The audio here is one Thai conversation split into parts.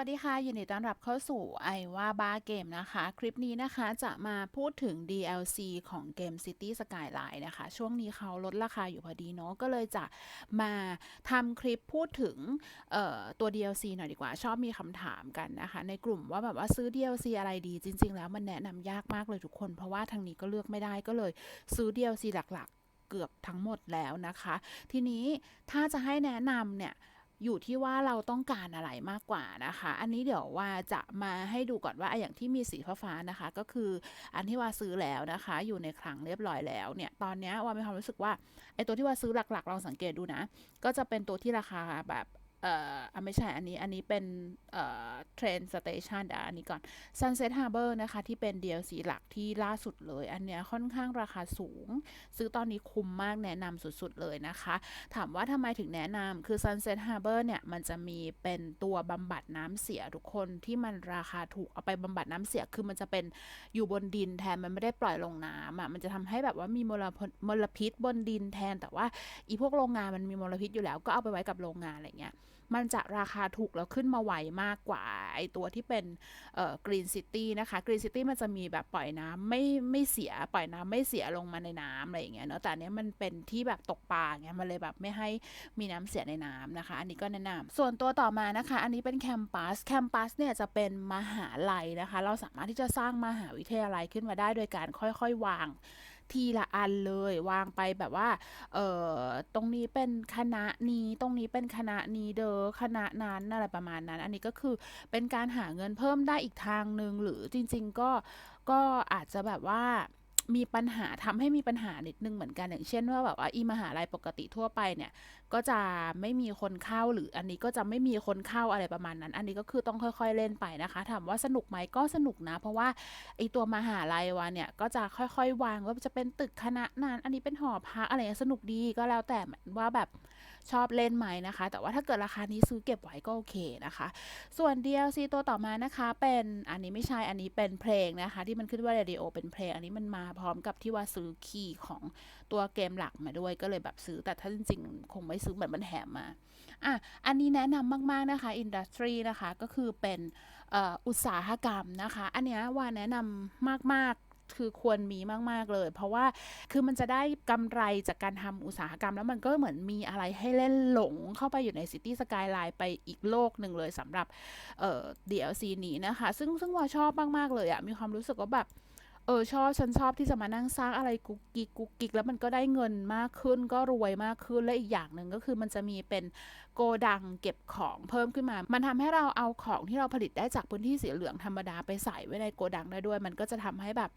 วัสดีค่ะ ยินดีต้อนรับเข้าสู่ไอว่าบ้าเกมนะคะ คลิปนี้นะคะจะมาพูดถึง DLC ของเกม City Skyline นะคะ ช่วงนี้เขาลดราคาอยู่พอดีเนาะก็เลยจะมาทำคลิปพูดถึงตัว DLC หน่อยดีกว่า ชอบมีคำถามกันนะคะ ในกลุ่มว่าแบบว่าซื้อ DLC อะไรดีจริง ๆ แล้วมันแนะนำยากมากเลยทุกคน เพราะว่าทางนี้ก็เลือกไม่ได้ก็เลยซื้อ DLC หลักๆ เกือบทั้งหมดแล้วนะคะ ทีนี้ถ้าจะให้แนะนำเนี่ย อยู่ที่ว่าเราต้องการอะไรมากกว่านะคะ อันนี้เดี๋ยวว่าจะมาให้ดูก่อนว่าอย่างที่มีสีฟ้าๆนะคะ ก็คืออันที่ว่าซื้อแล้วนะคะ อยู่ในคลังเรียบร้อยแล้วเนี่ยตอนนี้ว่ามีความรู้สึกว่าไอตัวที่ว่าซื้อหลักๆลองสังเกตดูนะ ก็จะเป็นตัวที่ราคาแบบ เอ่อไม่ใช่อันนี้อันนี้เป็นเอ่อเทรนสเตชันเดี๋ยวอันนี้ก่อน Sunset Harbor นะคะ ที่เป็น DLC หลักที่ล่าสุดเลย อันเนี้ยค่อนข้างราคาสูง ซื้อตอนนี้คุ้มมากแนะนำสุดๆเลยนะคะ ถามว่าทำไมถึงแนะนำคือ Sunset Harbor เนี่ย มันจะมีเป็นตัวบำบัดน้ำเสียทุกคนที่มันราคาถูกเอาไปบำบัดน้ำเสียคือมันจะเป็นอยู่บนดินแทนมันไม่ได้ปล่อยลงน้ำอะมันจะทำให้แบบว่ามีมลมลพิษบนดินแทนแต่ว่าอีพวกโรงงานมันมีมลพิษอยู่แล้วก็เอาไปไว้กับโรงงานอะไรเงี้ย มันจะราคาถูกแล้วขึ้นมาไวมากกว่าไอตัวที่เป็นเอ่อกรีนซิตี้นะคะกรีนซิตี้มันจะมีแบบปล่อยน้ำไม่ไม่เสียปล่อยน้ำไม่เสียลงมาในน้ำอะไรอย่างเงี้ยเนาะแต่อันนี้มันเป็นที่แบบตกปลาเงี้ยมันเลยแบบไม่ให้มีน้ำเสียในน้ำนะคะ อันนี้ก็แนะนำส่วนตัวต่อมานะคะ อันนี้เป็นแคมปัสแคมปัสเนี่ยจะเป็นมหาลัยนะคะ เราสามารถที่จะสร้างมหาวิทยาลัยขึ้นมาได้โดยการค่อยๆ วาง ทีละอันเลยวางไปแบบว่า เออตรงนี้เป็นคณะนี้ ตรงนี้เป็นคณะนี้เด้อคณะนั้นอะไรประมาณนั้น อันนี้ก็คือเป็นการหาเงินเพิ่มได้อีกทางหนึ่งหรือจริง ๆ ก็ก็อาจจะแบบว่า มีปัญหาทำให้มีปัญหานิดนึงเหมือนกันอย่างเช่นว่าแบบว่าอีมหาลัยปกติทั่วไปเนี่ย ก็จะไม่มีคนเข้าหรืออันนี้ก็จะไม่มีคนเข้าอะไรประมาณนั้น อันนี้ก็คือต้องค่อยๆเล่นไปนะคะ ถามว่าสนุกไหมก็สนุกนะ เพราะว่าไอตัวมหาลัยวะเนี่ยก็จะค่อยๆ วางว่าจะเป็นตึกคณะนั้นอันนี้เป็นหอพักอะไรสนุกดีก็แล้วแต่ว่าแบบ ชอบเล่นไหมนะคะ แต่ว่าถ้าเกิดราคานี้ซื้อเก็บไว้ก็โอเคนะคะ ส่วน DLC ตัวต่อมานะคะเป็นอันนี้ไม่ใช่อันนี้เป็นเพลงนะคะ ที่มันขึ้นว่า Radio เป็นเพลง อันนี้มันมาพร้อมกับที่ว่าซื้อคีย์ของตัวเกมหลักมาด้วยก็เลยแบบซื้อ แต่ถ้าจริงๆ คงไม่ซื้อเหมือนมันแถมมาอะอันนี้แนะนำมากๆนะคะอินดัสทรีนะคะก็คือเป็นอุตสาหกรรมนะคะ อันนี้ว่าแนะนำมาก คือควรมีมาก ๆ เลย เพราะว่าคือมันจะได้กำไรจากการทำอุตสาหกรรม แล้วมันก็เหมือนมีอะไรให้เล่นหลงเข้าไปอยู่ในซิตี้สกายไลน์ไปอีกโลกหนึ่งเลยสำหรับเอ่อ DLC นี้นะคะ ซึ่งซึ่งว่าชอบมาก ๆ เลยอะมีความรู้สึกว่าแบบเออชอบฉันชอบที่จะมานั่งสร้างอะไรกุกกิกกุกกิกแล้วมันก็ได้เงินมากขึ้นก็รวยมากขึ้นและอีกอย่างหนึ่งก็คือมันจะมีเป็น โกดังเก็บของเพิ่มขึ้นมา มันทำให้เราเอาของที่เราผลิตได้จากพื้นที่สีเหลืองธรรมดาไปใส่ไว้ในโกดังได้ด้วย มันก็จะทำให้แบบ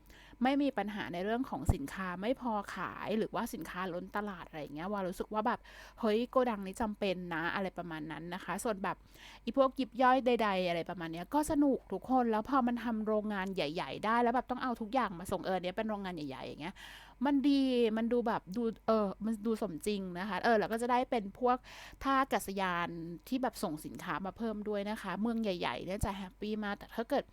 ไม่มีปัญหาในเรื่องของสินค้าไม่พอขายหรือว่าสินค้าล้นตลาดอะไรเงี้ยว่ารู้สึกว่าแบบเฮ้ยโกดังนี้จำเป็นนะอะไรประมาณนั้นนะคะ ส่วนแบบอีพวกกิบย่อยใด ๆ อะไรประมาณนี้ก็สนุกทุกคนแล้วพอมันทำโรงงานใหญ่ ๆ ได้แล้วแบบต้องเอาทุกอย่างมาส่งเออเนี้ยเป็นโรงงานใหญ่ๆอย่างเงี้ย มันดีมันดูแบบดูเออมันดูสมจริงนะคะ เออแล้วก็จะได้เป็นพวกท่ากัศยานที่แบบส่งสินค้ามาเพิ่มด้วยนะคะ เมืองใหญ่ๆเนี่ยจะแฮปปี้มากแต่ถ้าเกิด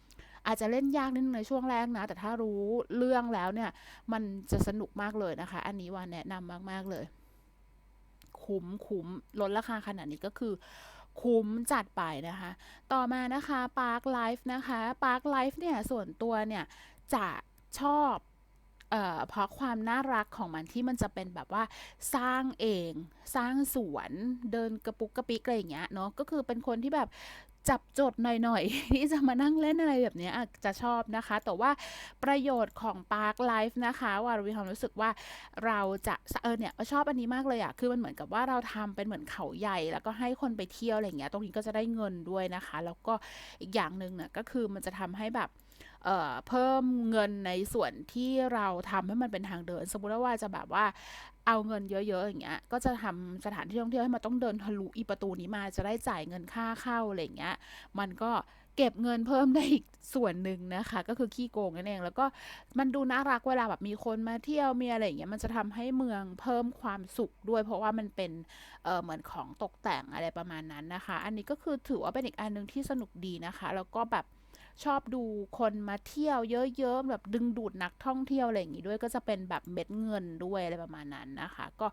อาจจะเล่นยากนิดนึงในช่วงแรกนะ แต่ถ้ารู้เรื่องแล้วเนี่ย มันจะสนุกมากเลยนะคะ อันนี้วานแนะนำมาก ๆ เลย คุ้มคุ้มลดราคาขนาดนี้ก็คือ คุ้มจัดไปนะคะ ต่อมานะคะ Park Life นะคะ Park Life เนี่ย ส่วนตัวเนี่ย จะชอบ เพราะความน่ารักของมันที่มันจะเป็นแบบว่าสร้างเองสร้างสวนเดินกระปุกกระปิกอะไรอย่างเงี้ยเนาะก็คือเป็นคนที่แบบจับจดหน่อยๆ ที่จะมานั่งเล่นอะไรแบบนี้จะชอบนะคะ แต่ว่าประโยชน์ของ Park Life นะคะว่าเรามีความรู้สึกว่าเราจะเออเนี่ยชอบอันนี้มากเลยอะคือมันเหมือนกับว่าเราทำเป็นเหมือนเขาใหญ่ แล้วก็ให้คนไปเที่ยวอะไรอย่างเงี้ยตรงนี้ก็จะได้เงินด้วยนะคะ แล้วก็อีกอย่างหนึ่งเนี่ยก็คือมันจะทำให้แบบ เเพิ่มเงินในส่วนที่เราทำให้มันเป็นทางเดิน สมมติว่าจะแบบว่าเอาเงินเยอะๆอย่างเงี้ย ก็จะทำสถานที่ท่องเที่ยวให้มันต้องเดินทะลุอีประตูนี้มาจะได้จ่ายเงินค่าเข้าอะไรเงี้ย มันก็เก็บเงินเพิ่มได้อีกส่วนหนึ่งนะคะ ก็คือขี้โกงนั่นเอง แล้วก็มันดูน่ารักเวลาแบบมีคนมาเที่ยวมีอะไรอย่างเงี้ยมันจะทำให้เมืองเพิ่มความสุขด้วย เพราะว่ามันเป็นเเหมือนของตกแต่งอะไรประมาณนั้นนะคะ อันนี้ก็คือถือว่าเป็นอีกอันนึงที่สนุกดีนะคะ แล้วก็แบบ ชอบดูคนมาเที่ยวเยอะๆแบบดึงดูดนักท่องเที่ยวอะไรอย่างงี้ด้วยก็จะเป็นแบบเม็ดเงินด้วยอะไรประมาณนั้นนะคะ ก็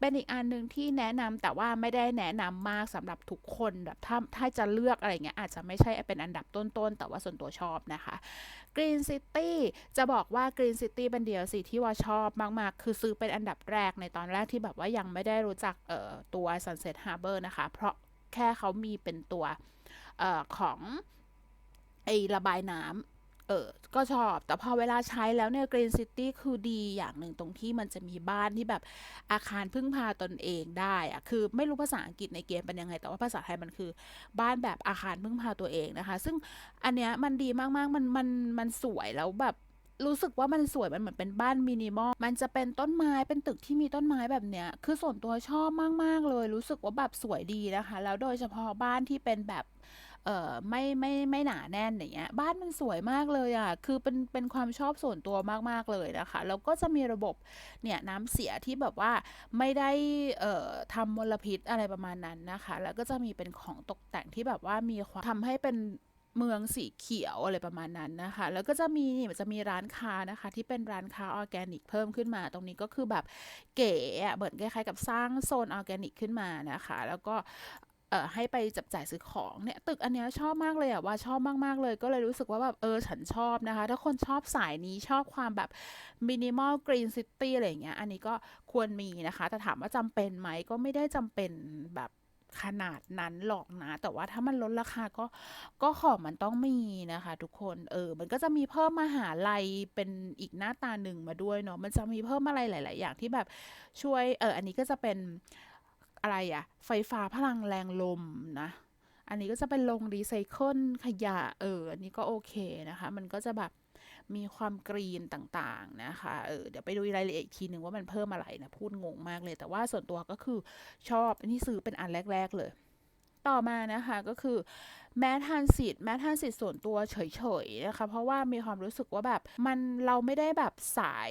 เป็นอีกอันหนึ่งที่แนะนำแต่ว่าไม่ได้แนะนำมากสำหรับทุกคนแบบถ้าถ้าจะเลือกอะไรเงี้ยอาจจะไม่ใช่เป็นอันดับต้นๆ แต่ว่าส่วนตัวชอบนะคะ Green City จะบอกว่า Green City เป็น DLC ที่ว่าชอบมากๆ คือซื้อเป็นอันดับแรกในตอนแรกที่แบบว่ายังไม่ได้รู้จักเอ่อตัว Sunset Harbor นะคะ เพราะแค่เขามีเป็นตัวออของ ไอระบายน้ำเออ ก็ชอบ แต่พอเวลาใช้แล้วเนี่ย Green City คือดีอย่างหนึ่งตรงที่มันจะมีบ้านที่แบบอาคารพึ่งพาตนเองได้อะคือไม่รู้ภาษาอังกฤษในเกมเป็นยังไง แต่ว่าภาษาไทยมันคือบ้านแบบอาคารพึ่งพาตัวเองนะคะ ซึ่งอันเนี้ยมันดีมากๆ มันมันมันสวยแล้วแบบรู้สึกว่ามันสวยมันเหมือนเป็นบ้านมินิมอล มันจะเป็นต้นไม้เป็นตึกที่มีต้นไม้แบบเนี้ย คือส่วนตัวชอบมาก ๆ เลย รู้สึกว่าแบบสวยดีนะคะ แล้วโดยเฉพาะบ้านที่เป็นแบบ เอ่อไม่ไม่ไม่หนาแน่นอย่างเงี้ยบ้านมันสวยมากเลยอะ่ะคือเป็นเป็นความชอบส่วนตัวมากๆเลยนะคะแล้วก็จะมีระบบเนี่ยน้ำเสียที่แบบว่าไม่ได้เอ่อทำมลพิษอะไรประมาณนั้นนะคะ แล้วก็จะมีเป็นของตกแต่งที่แบบว่ามีความทำให้เป็นเมืองสีเขียวอะไรประมาณนั้นนะคะ แล้วก็จะมีมันจะมีร้านค้านะคะ ที่เป็นร้านค้าออร์แกนิกเพิ่มขึ้นมา ตรงนี้ก็คือแบบเก๋เหมือนคล้ายๆกับสร้างโซนออร์แกนิกขึ้นมานะคะ แล้วก็ เอ่อให้ไปจับจ่ายซื้อของเนี่ยตึกอันเนี้ยชอบมากเลยอะว่าชอบมากๆเลย ก็เลยรู้สึกว่าแบบเออฉันชอบนะคะ ถ้าคนชอบสายนี้ชอบความแบบมินิมอลกรีนซิตี้อะไรเงี้ยอันนี้ก็ควรมีนะคะ แต่ถามว่าจำเป็นไหมก็ไม่ได้จำเป็นแบบขนาดนั้นหรอกนะ แต่ว่าถ้ามันลดราคาก็ก็ของมันต้องมีนะคะ ทุกคนเออ มันก็จะมีเพิ่มมาหาลัยเป็นอีกหน้าตาหนึ่งมาด้วยเนาะมันจะมีเพิ่มอะไรหลาย ๆ อย่างที่แบบช่วยเอออันนี้ก็จะเป็น อะไรอะไฟฟ้าพลังแรงลมนะ อันนี้ก็จะเป็นโรงรีไซเคิลขยะเอออันนี้ก็โอเคนะคะ มันก็จะแบบมีความกรีนต่างๆนะคะ เออ เดี๋ยวไปดูรายละเอียดอีกทีหนึ่งว่ามันเพิ่มอะไรนะ พูดงงมากเลย แต่ว่าส่วนตัวก็คือชอบ อันนี้ซื้อเป็นอันแรก ๆ เลย ต่อมานะคะก็คือแม้ทันสิทธิ์แม้ทันสิทธิ์ส่วนตัวเฉยๆนะคะ เพราะว่ามีความรู้สึกว่าแบบมันเราไม่ได้แบบสาย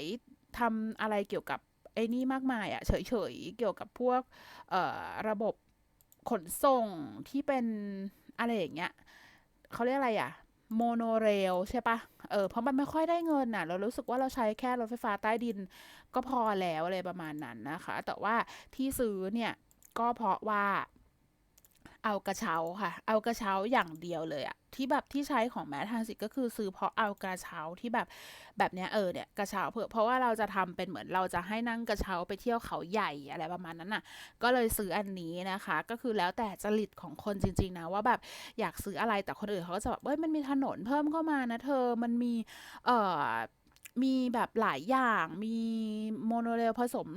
ทำอะไรเกี่ยวกับ ไอ้นี่มากมายอะเฉยๆ เกี่ยวกับพวกเอ่อระบบขนส่งที่เป็นอะไรอย่างเงี้ยเขาเรียกอะไรอะโมโนเรลใช่ปะเออเพราะมันไม่ค่อยได้เงินน่ะ เรารู้สึกว่าเราใช้แค่รถไฟฟ้าใต้ดิน ก็พอแล้วอะไรประมาณนั้นนะคะ แต่ว่าที่ซื้อเนี่ยก็เพราะว่าเอากระเช้าค่ะ เอากระเช้าอย่างเดียวเลยอะ ที่แบบที่ใช้ของแมททานสิก็คือซื้อเพราะเอากระเช้าที่แบบแบบเนี้ยเออเนี่ยกระเช้าเพื่อเพราะว่าเราจะทำเป็นเหมือนเราจะให้นั่งกระเช้าไปเที่ยวเขาใหญ่อะไรประมาณนั้นน่ะ ก็เลยซื้ออันนี้นะคะ ก็คือแล้วแต่จริตของคนจริง ๆนะว่าแบบอยากซื้ออะไรแต่คนอื่นเขาก็จะแบบเอ้ยมันมีถนนเพิ่มเข้ามานะเธอมันมีเอ่อ มีแบบหลายอย่างมีโมโนเรลผสม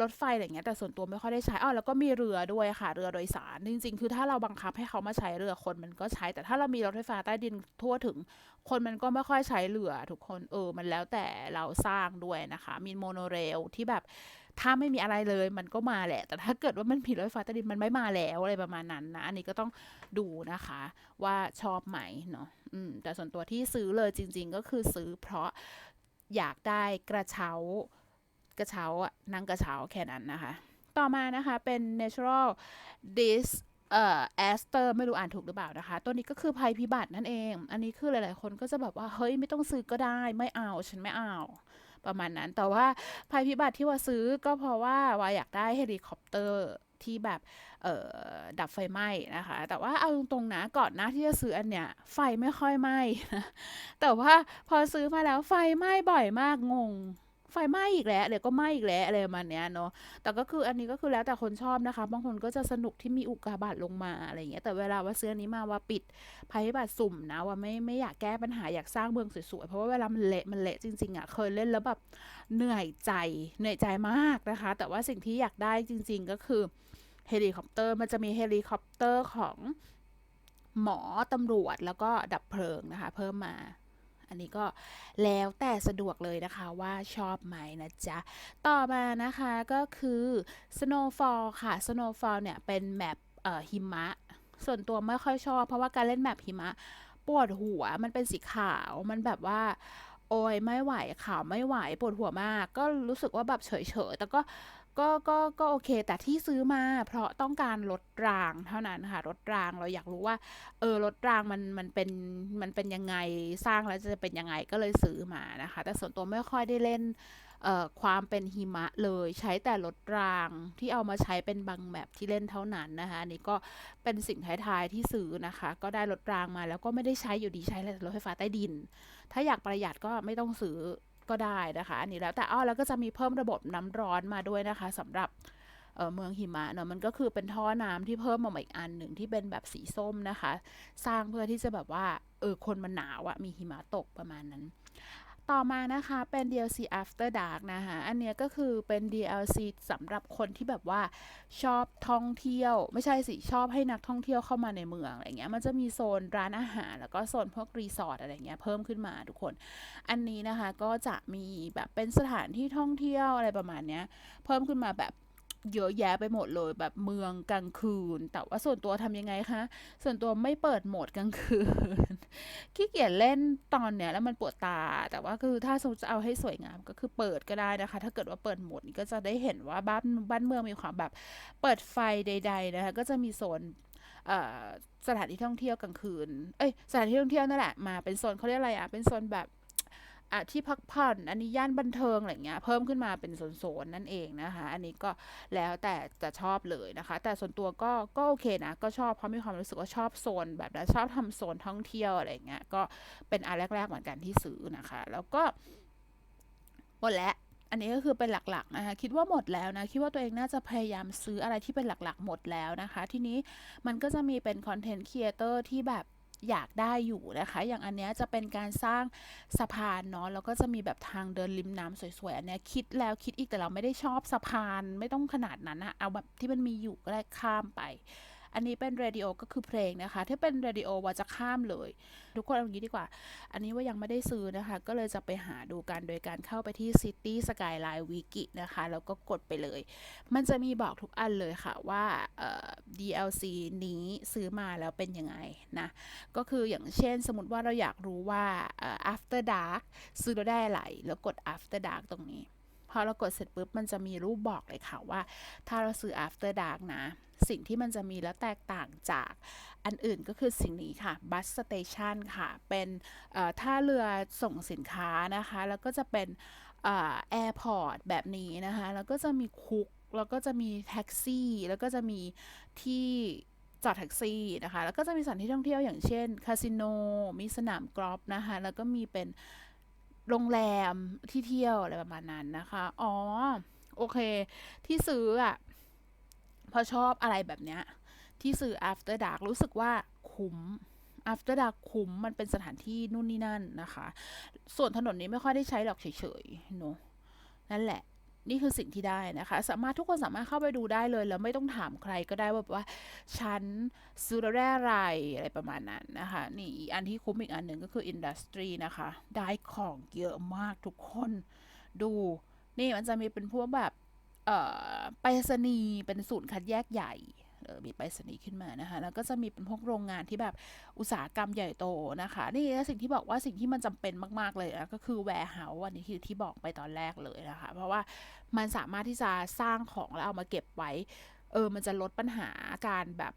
รถไฟอะไรเงี้ยแต่ส่วนตัวไม่ค่อยได้ใช้อ้อแล้วก็มีเรือด้วยค่ะ เรือโดยสารจริง ๆ คือถ้าเราบังคับให้เขามาใช้เรือคนมันก็ใช้ แต่ถ้าเรามีรถไฟฟ้าใต้ดินทั่วถึง คนมันก็ไม่ค่อยใช้เรือทุกคนเออมันแล้วแต่เราสร้างด้วยนะคะ มีโมโนเรลที่แบบถ้าไม่มีอะไรเลยมันก็มาแหละ แต่ถ้าเกิดว่ามันมีรถไฟฟ้าใต้ดินมันไม่มาแล้วอะไรประมาณนั้นนะอันนี้ก็ต้องดูนะคะ ว่าชอบไหมเนาะอืมแต่ส่วนตัวที่ซื้อเลยจริง ๆ ก็คือซื้อเพราะ อยากได้กระเช้ากระเช้าอะนั่งกระเช้าแค่นั้นนะคะ ต่อมานะคะเป็น natural dis เอ่อ aster ไม่รู้อ่านถูกหรือเปล่านะคะ ตัวนี้ก็คือภัยพิบัตินั่นเอง อันนี้คือหลาย ๆ คนก็จะแบบว่า เฮ้ย ไม่ต้องซื้อก็ได้ ไม่เอา ฉันไม่เอา ประมาณนั้น แต่ว่าภัยพิบัติที่ว่าซื้อก็เพราะว่าว่าอยากได้เฮลิคอปเตอร์ที่แบบ ดับไฟไหม้นะคะ แต่ว่าเอาตรงๆนะก่อนหน้าที่จะซื้ออันเนี้ยไฟไม่ค่อยไหม้นะแต่ว่าพอซื้อมาแล้วไฟไหม้บ่อยมากงงไฟไหม้อีกแล้วเดี๋ยวก็ไหม้อีกแล้วอะไรประมาณเนี้ยเนาะ แต่ก็คืออันนี้ก็คือแล้วแต่คนชอบนะคะ บางคนก็จะสนุกที่มีอุกกาบาตลงมาอะไรอย่างเงี้ย แต่เวลาว่าซื้อนี้มาว่าปิดภัยพิบัติสุ่มนะว่าไม่ไม่อยากแก้ปัญหาอยากสร้างเมืองสวยๆ เพราะว่าเวลามันเละมันเละจริงๆอะ เคยเล่นแล้วแบบเหนื่อยใจเหนื่อยใจมากนะคะ แต่ว่าสิ่งที่อยากได้จริง ๆก็คือ เฮลิคอปเตอร์ มันจะมีเฮลิคอปเตอร์ของหมอตำรวจแล้วก็ดับเพลิงนะคะ เพิ่มมา อันนี้ก็แล้วแต่สะดวกเลยนะคะว่าชอบไหมนะจ๊ะ ต่อมานะคะก็คือ Snowfall ค่ะ Snowfall เนี่ยเป็นแมปเอ่อหิมะ ส่วนตัวไม่ค่อยชอบ เพราะว่าการเล่นแมปหิมะปวดหัวมันเป็นสีขาวมันแบบว่าโอ้ยไม่ไหวขาวไม่ไหวปวดหัวมาก ก็รู้สึกว่าแบบเฉยๆแต่ก็ ก็ก็ก็โอเค แต่ที่ซื้อมาเพราะต้องการลดรางเท่านั้นค่ะลดรางเราอยากรู้ว่า เออลดรางมันมันเป็นมันเป็นยังไงสร้างแล้วจะเป็นยังไงก็เลยซื้อมานะคะ แต่ส่วนตัวไม่ค่อยได้เล่นเอ่อความเป็นหิมะเลยใช้แต่ลดรางที่เอามาใช้เป็นบางแมปที่เล่นเท่านั้นนะคะอันนี้ก็เป็นสิ่งท้ายๆที่ซื้อนะคะ ก็ได้ลดรางมาแล้วก็ไม่ได้ใช้อยู่ดีใช้แต่รถไฟฟ้าใต้ดิน ถ้าอยากประหยัดก็ไม่ต้องซื้อ ก็ได้นะคะ อันนี้แล้วแต่อ้อแล้วก็จะมีเพิ่มระบบน้ำร้อนมาด้วยนะคะสำหรับเมืองหิมะเนาะมันก็คือเป็นท่อน้ำที่เพิ่มมาอีกอันหนึ่งที่เป็นแบบสีส้มนะคะ สร้างเพื่อที่จะแบบว่าเออคนมันหนาวอะมีหิมะตกประมาณนั้น ต่อมานะคะเป็น DLC After Dark นะคะอันเนี้ยก็คือเป็น DLC สำหรับคนที่แบบว่าชอบท่องเที่ยว ไม่ใช่สิชอบให้นักท่องเที่ยวเข้ามาในเมืองอะไรเงี้ยมันจะมีโซนร้านอาหาร แล้วก็โซนพวกรีสอร์ทอะไรเงี้ยเพิ่มขึ้นมาทุกคน อันนี้นะคะก็จะมีแบบเป็นสถานที่ท่องเที่ยวอะไรประมาณเนี้ยเพิ่มขึ้นมาแบบ เยอะแยะไปหมดเลยแบบเมืองกลางคืน แต่ว่าส่วนตัวทำยังไงคะ ส่วนตัวไม่เปิดโหมดกลางคืนขี้เกียจเล่นตอนเนี้ยแล้วมันปวดตา แต่ว่าคือถ้าสมมติจะเอาให้สวยงามก็คือเปิดก็ได้นะคะ ถ้าเกิดว่าเปิดโหมดนี้ก็จะได้เห็นว่าบ้านบ้านเมืองมีความแบบเปิดไฟใด ๆ นะคะ ก็จะมีโซนอ่อสถานที่ท่องเที่ยวกลางคืน เอ้ยสถานที่ท่องเที่ยวนั่นแหละมาเป็นโซนเขาเรียกอะไรอะ เป็นโซนแบบ อะที่พักผ่อนอันนี้ย่านบันเทิงอะไรเงี้ยเพิ่มขึ้นมาเป็นโซนๆนั่นเองนะคะ อันนี้ก็แล้วแต่จะชอบเลยนะคะ แต่ส่วนตัวก็ก็โอเคนะก็ชอบเพราะมีความรู้สึกว่าชอบโซน แบบนั้นชอบทำโซนท่องเที่ยวอะไรเงี้ยก็เป็นอันแรก ๆ เหมือนกันที่ซื้อนะคะ แล้วก็หมดแล้วอันนี้ก็คือเป็นหลักๆนะคะคิดว่าหมดแล้วนะคิดว่าตัวเองน่าจะพยายามซื้ออะไรที่เป็นหลักๆ หมดแล้วนะคะ ทีนี้มันก็จะมีเป็นคอนเทนต์ครีเอเตอร์ที่แบบ อยากได้อยู่นะคะ อย่างอันเนี้ยจะเป็นการสร้างสะพานเนาะแล้วก็จะมีแบบทางเดินริมน้ำสวยๆอันเนี้ยคิดแล้วคิดอีกแต่เราไม่ได้ชอบสะพานไม่ต้องขนาดนั้นนะเอาแบบที่มันมีอยู่ก็ได้ข้ามไป อันนี้เป็นเรดิโอก็คือเพลงนะคะ ถ้าเป็นเรดิโอว่าจะข้ามเลย ทุกคนเอาอย่างนี้ดีกว่า อันนี้ว่ายังไม่ได้ซื้อนะคะ ก็เลยจะไปหาดูกันโดยการเข้าไปที่ City Skyline Wiki นะคะ แล้วก็กดไปเลย มันจะมีบอกทุกอันเลยค่ะว่า DLC นี้ซื้อมาแล้วเป็นยังไงนะ ก็คืออย่างเช่นสมมติว่าเราอยากรู้ว่า After Dark ซื้อแล้วได้อะไรแล้วกด After Dark ตรงนี้ พอเรากดเสร็จปุ๊บมันจะมีรูปบอกเลยค่ะว่า ถ้าเราซื้อ After Dark นะ สิ่งที่มันจะมีแล้วแตกต่างจากอันอื่นก็คือสิ่งนี้ค่ะ Bus Station ค่ะ เป็นท่าเรือส่งสินค้านะคะ แล้วก็จะเป็นแอร์พอร์ตแบบนี้นะคะ แล้วก็จะมีคุก แล้วก็จะมีแท็กซี่ แล้วก็จะมีที่จอดแท็กซี่นะคะ แล้วก็จะมีสถานที่ท่องเที่ยวอย่างเช่น คาสิโน มีสนามกอล์ฟนะคะ แล้วก็มีเป็น โรงแรมที่เที่ยวอะไรประมาณนั้นนะคะ อ๋อ โอเค ที่ซื้ออะพอชอบอะไรแบบเนี้ย ที่ซื้อ after dark รู้สึกว่าคุ้ม after dark คุ้มมันเป็นสถานที่นู่นนี่นั่นนะคะ ส่วนถนนนี้ไม่ค่อยได้ใช้หรอกเฉยๆเนอะนั่นแหละ นี่คือสิ่งที่ได้นะคะ สามารถทุกคนสามารถเข้าไปดูได้เลย แล้วไม่ต้องถามใครก็ได้ว่าแบบว่าฉันซื้อแล้วได้อะไรอะไรประมาณนั้นนะคะ นี่อีกอันที่คุ้มอีกอันหนึ่งก็คืออินดัสทรีนะคะ ได้ของเยอะมากทุกคนดู นี่มันจะมีเป็นพวกแบบ เอ่อไปรษณีย์เป็นศูนย์คัดแยกใหญ่ มีไปรษณีย์ขึ้นมานะคะแล้วก็จะมีเป็นพวกโรงงานที่แบบอุตสาหกรรมใหญ่โตนะคะนี่สิ่งที่บอกว่าสิ่งที่มันจำเป็นมากๆเลยนะก็คือ warehouse อันนี้ที่ที่บอกไปตอนแรกเลยนะคะ เพราะว่ามันสามารถที่จะสร้างของแล้วเอามาเก็บไว้เออมันจะลดปัญหาการแบบ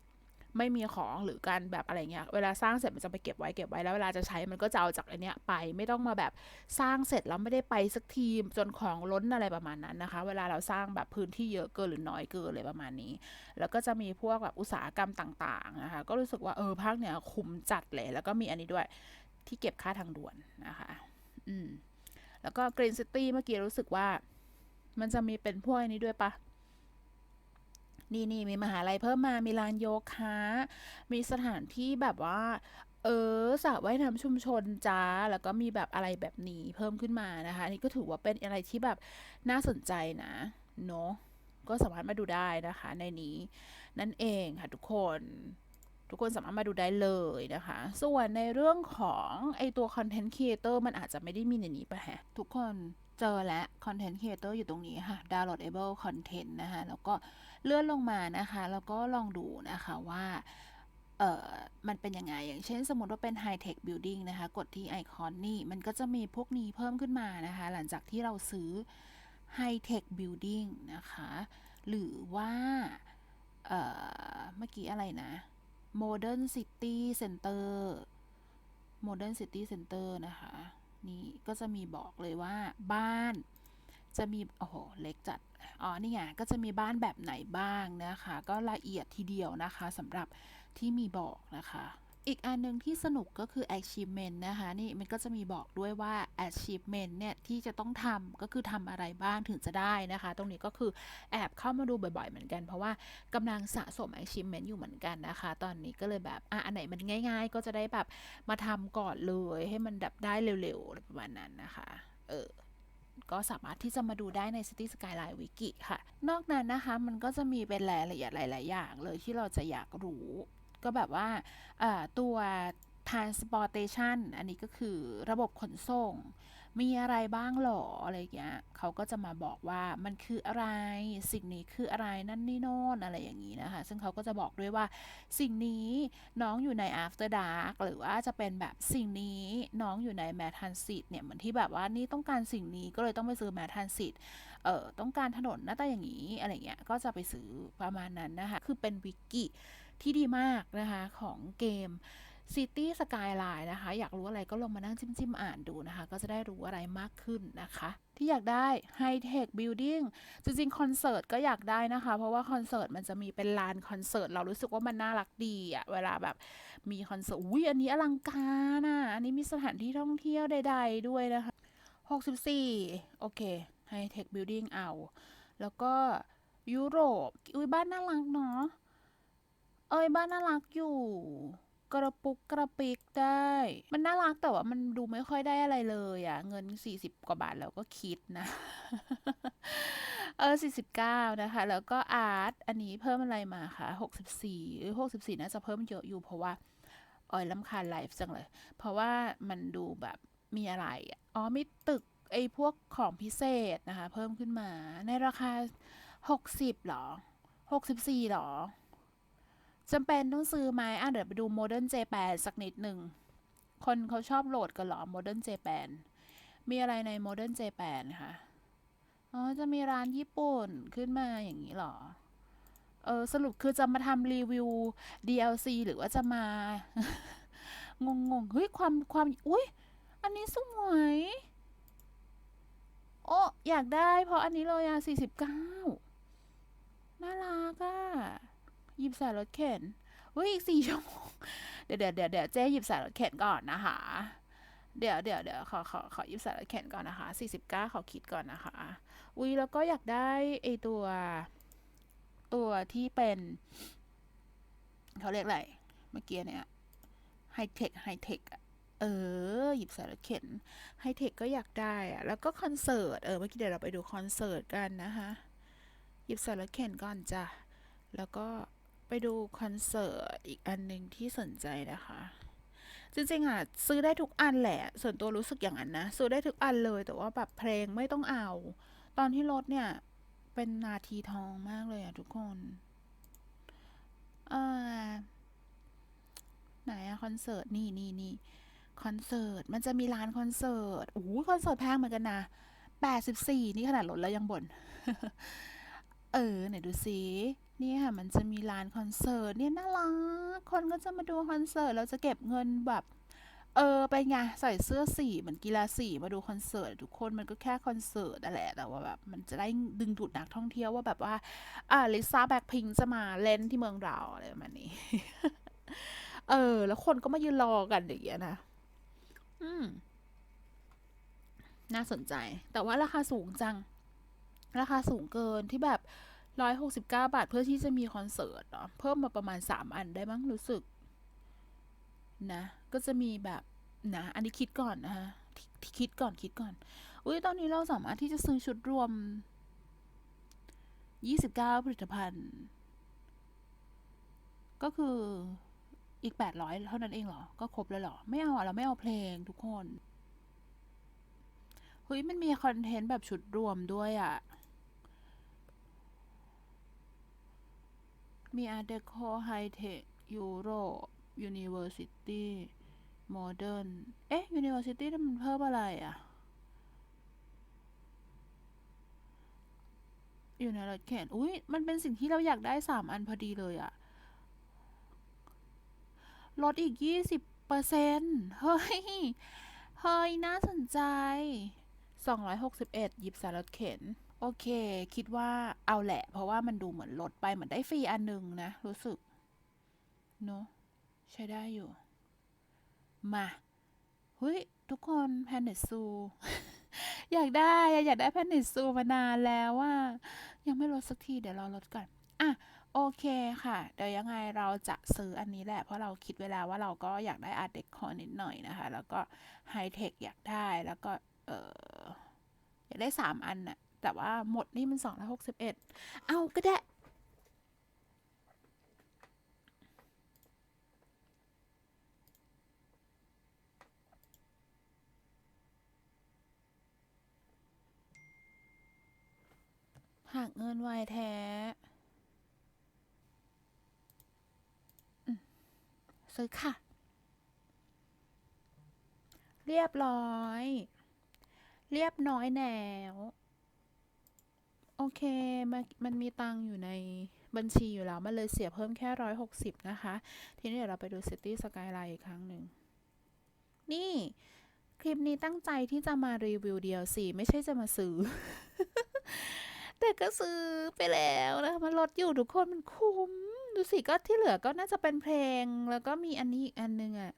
ไม่มีของหรือการแบบอะไรเงี้ยเวลาสร้างเสร็จมันจะไปเก็บไว้เก็บไว้แล้วเวลาจะใช้มันก็จะเอาจากอันเนี้ยไปไม่ต้องมาแบบสร้างเสร็จแล้วไม่ได้ไปสักทีจนของล้นอะไรประมาณนั้นนะคะ เวลาเราสร้างแบบพื้นที่เยอะเกินหรือน้อยเกินอะไรประมาณนี้ แล้วก็จะมีพวกแบบอุตสาหกรรมต่างๆนะคะก็รู้สึกว่าเออภาคเนี้ยคุ้มจัดเลย แล้วก็มีอันนี้ด้วยที่เก็บค่าทางด่วนนะคะ อืมแล้วก็ Green City เมื่อกี้รู้สึกว่า มันจะมีเป็นพวกอันนี้ด้วยปะ นี่นี่มีมหาลัยเพิ่มมามีลานโยคะ มีสถานที่แบบว่า เออสระว่ายน้ำชุมชนจ้า แล้วก็มีแบบอะไรแบบนี้เพิ่มขึ้นมานะคะ อันนี่ก็ถือว่าเป็นอะไรที่แบบน่าสนใจนะ เนอะก็สามารถมาดูได้นะคะ ในนี้นั่นเองค่ะทุกคนทุกคนสามารถมาดูได้เลยนะคะ ส่วนในเรื่องของไอตัว Content Creator มันอาจจะไม่ได้มีในนี้ปะฮะ ทุกคนเจอแล้ว Content Creator อยู่ตรงนี้ค่ะ Downloadable Content นะคะแล้วก็ เลื่อนลงมานะคะ แล้วก็ลองดูนะคะว่าเอ่อมันเป็นยังไง อย่างเช่นสมมติว่าเป็น High Tech Building นะคะ กดที่ไอคอนนี่ มันก็จะมีพวกนี้เพิ่มขึ้นมานะคะ หลังจากที่เราซื้อ High Tech Building นะคะ หรือว่าเอ่อเมื่อกี้อะไรนะ Modern City Center Modern City Center นะคะ นี่ก็จะมีบอกเลยว่าบ้าน จะมีโอ้โหเล็กจัดอ๋อนี่ไงก็จะมีบ้านแบบไหนบ้างนะคะ ก็ละเอียดทีเดียวนะคะสำหรับที่มีบอกนะคะอีกอันหนึงที่สนุกก็คือ achievement นะคะ นี่มันก็จะมีบอกด้วยว่า achievement เนี่ยที่จะต้องทำก็คือทำอะไรบ้างถึงจะได้นะคะ ตรงนี้ก็คือแอบเข้ามาดูบ่อยๆเหมือนกัน เพราะว่ากำลังสะสม achievement อยู่เหมือนกันนะคะ ตอนนี้ก็เลยแบบอะอันไหนมันง่าย ๆ ก็จะได้แบบมาทำก่อนเลยให้มันดับได้เร็วๆอะไรประมาณนั้นนะคะ เออ ก็สามารถที่จะมาดูได้ใน City Skyline Wiki ค่ะ นอกนั้นนะคะมันก็จะมีเป็นรายละเอียดหลาย ๆ อย่างเลยที่เราจะอยากรู้ ก็แบบว่าตัว transportation อันนี้ก็คือระบบขนส่ง มีอะไรบ้างหรออะไรเงี้ยเขาก็จะมาบอกว่ามันคืออะไรสิ่งนี้คืออะไรนั่นนี่โน่นอะไรอย่างนี้นะคะ ซึ่งเขาก็จะบอกด้วยว่าสิ่งนี้น้องอยู่ใน after dark หรือว่าจะเป็นแบบสิ่งนี้น้องอยู่ใน m a t r a n s i t เนี่ยเหมือนที่แบบว่านี่ต้องการสิ่งนี้ก็เลยต้องไปซื้อ m a t r a n s i t เอ่อต้องการถนนหน้าตาอย่างนี้อะไรเงี้ยก็จะไปซื้อประมาณนั้นนะคะ คือเป็นวิกิที่ดีมากนะคะของเกม City Skyline นะคะ อยากรู้อะไรก็ลงมานั่งจิ้มๆอ่านดูนะคะ ก็จะได้รู้อะไรมากขึ้นนะคะ ที่อยากได้ High Tech Building จริงๆ คอนเสิร์ตก็อยากได้นะคะ เพราะว่าคอนเสิร์ตมันจะมีเป็นลานคอนเสิร์ต เรารู้สึกว่ามันน่ารักดีอะเวลาแบบมีคอนเสิร์ต อุ้ยอันนี้อลังการอะอันนี้มีสถานที่ท่องเที่ยวใด ๆ ด้วยนะคะ 64 โอเค High Tech Building เอา แล้วก็ยุโรป อุ้ยบ้านน่ารักเนาะ เอ้ยบ้านน่ารักอยู่ กระปุกกระปิกได้ มันน่ารักแต่ว่ามันดูไม่ค่อยได้อะไรเลยอะเงิน 40 กว่าบาทแล้วก็คิดนะ เออ 49 นะคะ แล้วก็อาร์ต อันนี้เพิ่มอะไรมาคะ 64เออ64 น่าจะเพิ่มเยอะอยู่เพราะว่าออยลำคาญไลฟ์จังเลย เพราะว่ามันดูแบบมีอะไรอะอ๋อมีตึกไอ้พวกของพิเศษนะคะ เพิ่มขึ้นมาในราคา 60หรอ 64หรอ จำเป็นต้องซื้อไหมอะเดี๋ยวไปดู Modern Japan สักนิดหนึ่ง คนเขาชอบโหลดกันหรอ Modern Japan มีอะไรใน Modern Japan คะอ๋อ จะมีร้านญี่ปุ่นขึ้นมาอย่างนี้หรอ เออ สรุปคือจะมาทำรีวิว DLC หรือว่าจะมา งงงๆเฮ้ย ความความ อุ้ย อันนี้สวยโอ้อยากได้เพราะอันนี้เลยอะ49 น่ารักอะ หยิบใส่รถเข็นเฮ้ยอีกสี่ชั่วโมงเดี๋ยวเดี๋ยวเดี๋ยวเดี๋ยวเจ๊หยิบใส่รถเข็นก่อนนะคะ เดี๋ยวเดี๋ยวเดี๋ยวขอขอขอหยิบใส่รถเข็นก่อนนะคะสี่สิบเก้าขอคิดก่อนนะคะ อุ้ยแล้วก็อยากได้ไอตัว ตัวที่เป็นเขาเรียกอะไรเมื่อกี้เนี่ยไฮเทคไฮเทคเออ หยิบใส่รถเข็นไฮเทคก็อยากได้อะแล้วก็คอนเสิร์ต เออ เมื่อกี้เดี๋ยวเราไปดูคอนเสิร์ตกันนะคะ หยิบใส่รถเข็นก่อนจ้ะ แล้วก็ ไปดูคอนเสิร์ตอีกอันหนึ่งที่สนใจนะคะ จริงๆอะซื้อได้ทุกอันแหละ ส่วนตัวรู้สึกอย่างนั้นนะ ซื้อได้ทุกอันเลยแต่ว่าแบบเพลงไม่ต้องเอา ตอนที่รถเนี่ยเป็นนาทีทองมากเลยอะทุกคนอ่าไหนอะคอนเสิร์ตนี่นี่นี่คอนเสิร์ตมันจะมีร้านคอนเสิร์ตโอ้คอนเสิร์ตแพงเหมือนกันนะแปดสิบสี่นี่ขนาดลดแล้วยังบ่น เออไหนดูสินี่ค่ะมันจะมีร้านคอนเสิร์ตเนี่ยน่ารักคนก็จะมาดูคอนเสิร์ตแล้วจะเก็บเงินแบบเออไปไงใส่เสื้อสีเหมือนกีฬาสีมาดูคอนเสิร์ตทุกคนมันก็แค่คอนเสิร์ตนั่นแหละแต่ว่าแบบมันจะได้ดึงดูดนักท่องเที่ยวว่าแบบว่าอ่าลิซ่าแบ็คพิงจะมาเล่นที่เมืองเราอะไรประมาณนี้ เออ แล้วคนก็มายืนรอกันอย่างเงี้ยนะอืมน่าสนใจ แต่ว่าราคาสูงจัง ราคาสูงเกินที่แบบร้อยหกสิบเก้าบาท เพื่อที่จะมีคอนเสิร์ตเนาะเพิ่มมาประมาณสามอันได้มั้งรู้สึก นะ ก็จะมีแบบนะ อันนี้คิดก่อนนะคะที่คิดก่อนคิดก่อน อุ้ยตอนนี้เราสามารถที่จะซื้อชุดรวมยี่สิบเก้าผลิตภัณฑ์ ก็คืออีกแปดร้อยเท่านั้นเองเหรอ ก็ครบแล้วเหรอ ไม่เอาอเราไม่เอาเพลงทุกคนเฮ้ยมันมีคอนเทนต์แบบชุดรวมด้วยอะ มี Art Deco High Tech Europe University Modern เอ๊ะ University นั่นมันเพิ่มอะไรอะอยู่ในรถเข็นอุ้ยมันเป็นสิ่งที่เราอยากได้สามอันพอดีเลยอะลดอีกยี่สิบเปอร์เซ็นต์เฮ้ย เฮ้ย น่าสนใจสองร้อยหกสิบเอ็ดหยิบใส่รถเข็น โอเค คิดว่าเอาแหละ เพราะว่ามันดูเหมือนลดไปเหมือนได้ฟรีอันหนึงนะ รู้สึก เนอะใช้ได้อยู่ มาเฮ้ย ทุกคนแพนเนตซูอยากได้อยากได้แพนเนตซูมานานแล้วว่า ยังไม่ลดสักที เดี๋ยวรอลดก่อนอะโอเคค่ะ เดี๋ยวยังไงเราจะซื้ออันนี้แหละ เพราะเราคิดไว้แล้วว่าเราก็อยากได้อาร์ตเดคอนิดหน่อยนะคะ แล้วก็ไฮเทคอยากได้แล้วก็ เอออยากได้สามอันน่ะ แต่ว่าหมดนี่มันสองร้อยหกสิบเอ็ดเอาก็ได้หักเงินไวแท้อืมซื้อค่ะ เรียบร้อย เรียบน้อยแล้ว โอเคมันมันมีตังอยู่ในบัญชีอยู่แล้ว มันเลยเสียเพิ่มแค่ร้อยหกสิบนะคะ ทีนี้เดี๋ยวเราไปดู City Skyline อีกครั้งหนึ่ง นี่ คลิปนี้ตั้งใจที่จะมารีวิว DLC ไม่ใช่จะมาซื้อ แต่ก็ซื้อไปแล้วนะ มันลดอยู่ทุกคนมันคุ้ม ดูสิก็ที่เหลือก็น่าจะเป็นเพลง แล้วก็มีอันนี้อีกอันนึงอะ่ะ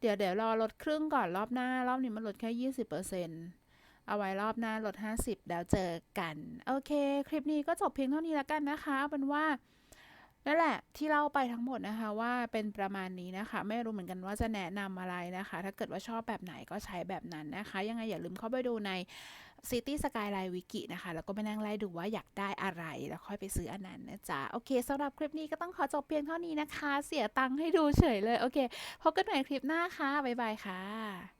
เดี๋ยวเดี๋ยวรอลดครึ่งก่อนรอบหน้ารอบนี้มันลดแค่ยี่สิบเปอร์เซ็นต์ เอาไว้รอบหน้าลดห้าสิบแล้วเจอกัน โอเค คลิปนี้ก็จบเพียงเท่านี้แล้วกันนะคะเป็นว่านั่นแหละที่เล่าไปทั้งหมดนะคะว่าเป็นประมาณนี้นะคะ ไม่รู้เหมือนกันว่าจะแนะนำอะไรนะคะ ถ้าเกิดว่าชอบแบบไหนก็ใช้แบบนั้นนะคะ ยังไงอย่าลืมเข้าไปดูใน City Skyline Wiki นะคะ แล้วก็ไปนั่งไล่ดูว่าอยากได้อะไร แล้วค่อยไปซื้ออันนั้นนะจ๊ะ โอเคสำหรับคลิปนี้ก็ต้องขอจบเพียงเท่านี้นะคะ เสียตังค์ให้ดูเฉยเลย โอเคพบกันใหม่คลิปหน้าค่ะบ๊ายบายค่ะ